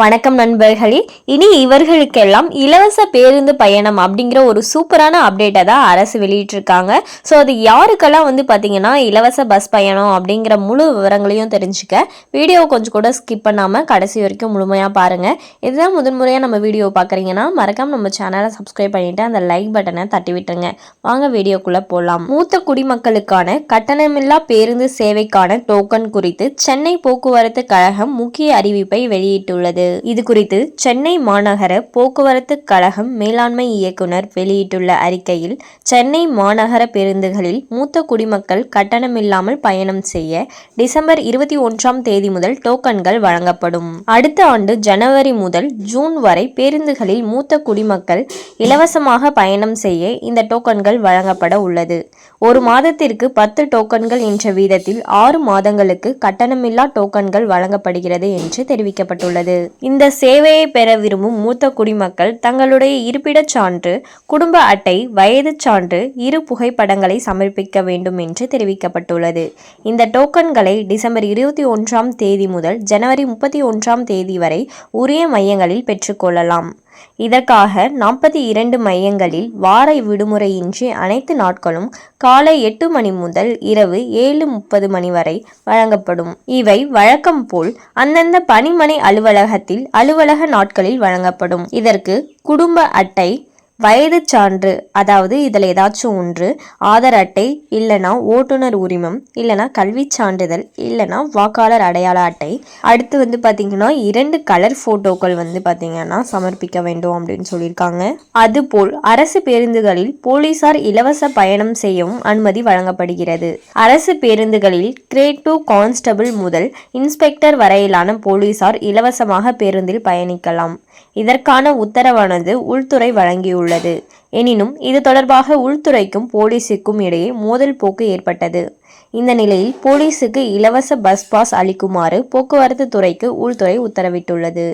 வணக்கம் நண்பர்களே. இனி இவர்களுக்கெல்லாம் இலவச பேருந்து பயணம் அப்படிங்கிற ஒரு சூப்பரான அப்டேட்டை தான் அரசு வெளியிட்டிருக்காங்க. ஸோ அது யாருக்கெல்லாம் வந்து பார்த்தீங்கன்னா இலவச பஸ் பயணம் அப்படிங்கிற முழு விவரங்களையும் தெரிஞ்சுக்க வீடியோவை கொஞ்சம் கூட ஸ்கிப் பண்ணாமல் கடைசி வரைக்கும் முழுமையாக பாருங்கள் இதுதான் முதன்முறையாக நம்ம வீடியோ பார்க்குறீங்கன்னா மறக்காமல் நம்ம சேனலை சப்ஸ்கிரைப் பண்ணிவிட்டு அந்த லைக் பட்டனை தட்டி விட்டுருங்க. வாங்க வீடியோக்குள்ளே போகலாம் மூத்த குடிமக்களுக்கான கட்டணமில்லா பேருந்து சேவைக்கான டோக்கன் குறித்து சென்னை போக்குவரத்து கழகம் முக்கிய அறிவிப்பை வெளியிட்டுள்ளது. இது குறித்து சென்னை மாநகர போக்குவரத்து கழகம் மேலாண்மை இயக்குனர் வெளியிட்டுள்ள அறிக்கையில் சென்னை மாநகர பேருந்துகளில் மூத்த குடிமக்கள் கட்டணமில்லாமல் பயணம் செய்ய டிசம்பர் இருபத்தி ஒன்றாம் தேதி முதல் டோக்கன்கள் வழங்கப்படும். அடுத்த ஆண்டு ஜனவரி முதல் ஜூன் வரை பேருந்துகளில் மூத்த குடிமக்கள் இலவசமாக பயணம் செய்ய இந்த டோக்கன்கள் வழங்கப்பட உள்ளது. ஒரு மாதத்திற்கு பத்து டோக்கன்கள் என்ற வீதத்தில் ஆறு மாதங்களுக்கு கட்டணமில்லா டோக்கன்கள் வழங்கப்படுகிறது என்று தெரிவிக்கப்பட்டுள்ளது. இந்த சேவையை பெற விரும்பும் மூத்த குடிமக்கள் தங்களுடைய இருப்பிடச் சான்று குடும்ப அட்டை வயது சான்று இரு புகைப்படங்களை சமர்ப்பிக்க வேண்டும் என்று தெரிவிக்கப்பட்டுள்ளது. இந்த டோக்கன்களை டிசம்பர் இருபத்தி ஒன்றாம் தேதி முதல் ஜனவரி முப்பத்தி ஒன்றாம் தேதி வரை உரிய மையங்களில் பெற்றுக்கொள்ளலாம் இதற்காக நாற்பத்தி இரண்டு மையங்களில் வார விடுமுறையின்றி அனைத்து நாட்களும் காலை எட்டு மணி முதல் இரவு ஏழு முப்பது மணி வரை வழங்கப்படும். இவை வழக்கம் போல் அந்தந்த பணிமனை அலுவலகத்தில் அலுவலக நாட்களில் வழங்கப்படும். இதற்கு குடும்ப அட்டை வயது சான்று அதாவது இதில் ஏதாச்சும் ஒன்று ஆதார் அட்டை இல்லைனா ஓட்டுநர் உரிமம் இல்லைனா கல்வி சான்றிதழ் இல்லைனா வாக்காளர் அடையாள அட்டை. அடுத்து வந்து பார்த்திங்கன்னா இரண்டு கலர் ஃபோட்டோக்கள் வந்து பார்த்திங்கன்னா சமர்ப்பிக்க வேண்டும் அப்படின்னு சொல்லியிருக்காங்க. அதுபோல் அரசு பேருந்துகளில் போலீசார் இலவச பயணம் செய்யவும் அனுமதி வழங்கப்படுகிறது. அரசு பேருந்துகளில் கிரேட் டூ கான்ஸ்டபிள் முதல் இன்ஸ்பெக்டர் வரையிலான போலீசார் இலவசமாக பேருந்தில் பயணிக்கலாம். இதற்கான உத்தரவானது உள்துறை வழங்கியுள்ளது. எனினும் இது தொடர்பாக உள்துறைக்கும் போலீசுக்கும் இடையே மோதல் போக்கு ஏற்பட்டது. இந்த நிலையில் போலீசுக்கு இலவச பஸ் பாஸ் அளிக்குமாறு போக்குவரத்து துறைக்கு உள்துறை உத்தரவிட்டுள்ளது.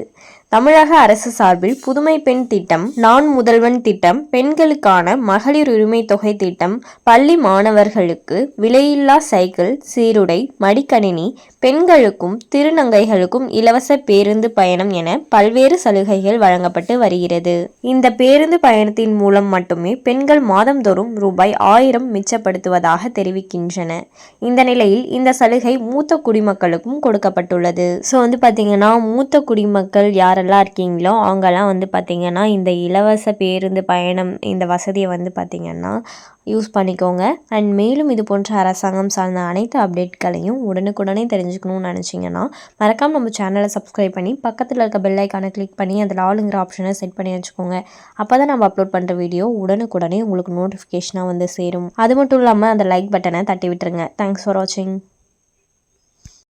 தமிழக அரசு சார்பில் புதுமை பெண் திட்டம் நான் முதல்வன் திட்டம் பெண்களுக்கான மகளிர் உரிமை தொகை திட்டம் பள்ளி மாணவர்களுக்கு விலையில்லா சைக்கிள் சீருடை மடிக்கணினி பெண்களுக்கும் திருநங்கைகளுக்கும் இலவச பேருந்து பயணம் என பல்வேறு சலுகைகள் வழங்கப்பட்டு வருகிறது. இந்த பேருந்து பயணத்தின் மூலம் மட்டுமே பெண்கள் மாதந்தோறும் ரூபாய் ஆயிரம் மிச்சப்படுத்துவதாக தெரிவிக்கின்றன. இந்த நிலையில் இந்த சலுகை மூத்த குடிமக்களுக்கும் கொடுக்கப்பட்டுள்ளது. ஸோ வந்து பார்த்தீங்கன்னா மூத்த குடிமக்கள் யார் யாரெல்லாம் இருக்கீங்களோ? அவங்கெல்லாம் வந்து பார்த்திங்கன்னா இந்த இலவச பேருந்து பயணம் இந்த வசதியை வந்து பார்த்திங்கன்னா யூஸ் பண்ணிக்கோங்க. அண்ட் மேலும் இது போன்ற அரசாங்கம் சார்ந்த அனைத்து அப்டேட்களையும் உடனுக்குடனே தெரிஞ்சுக்கணும்னு நினச்சிங்கன்னா மறக்காமல் நம்ம சேனலை சப்ஸ்கிரைப் பண்ணி பக்கத்தில் இருக்க பெல் ஐக்கானை கிளிக் பண்ணி அதில் ஆளுங்கிற ஆப்ஷனை செட் பண்ணி வச்சுக்கோங்க. அப்போ தான் நம்ம அப்லோட் பண்ணுற வீடியோ உடனுக்குடனே உங்களுக்கு நோட்டிஃபிகேஷனாக வந்து சேரும். அது மட்டும் இல்லாமல் அந்த லைக் பட்டனை தட்டி விட்டுருங்க. தேங்க்ஸ் ஃபார் வாட்சிங்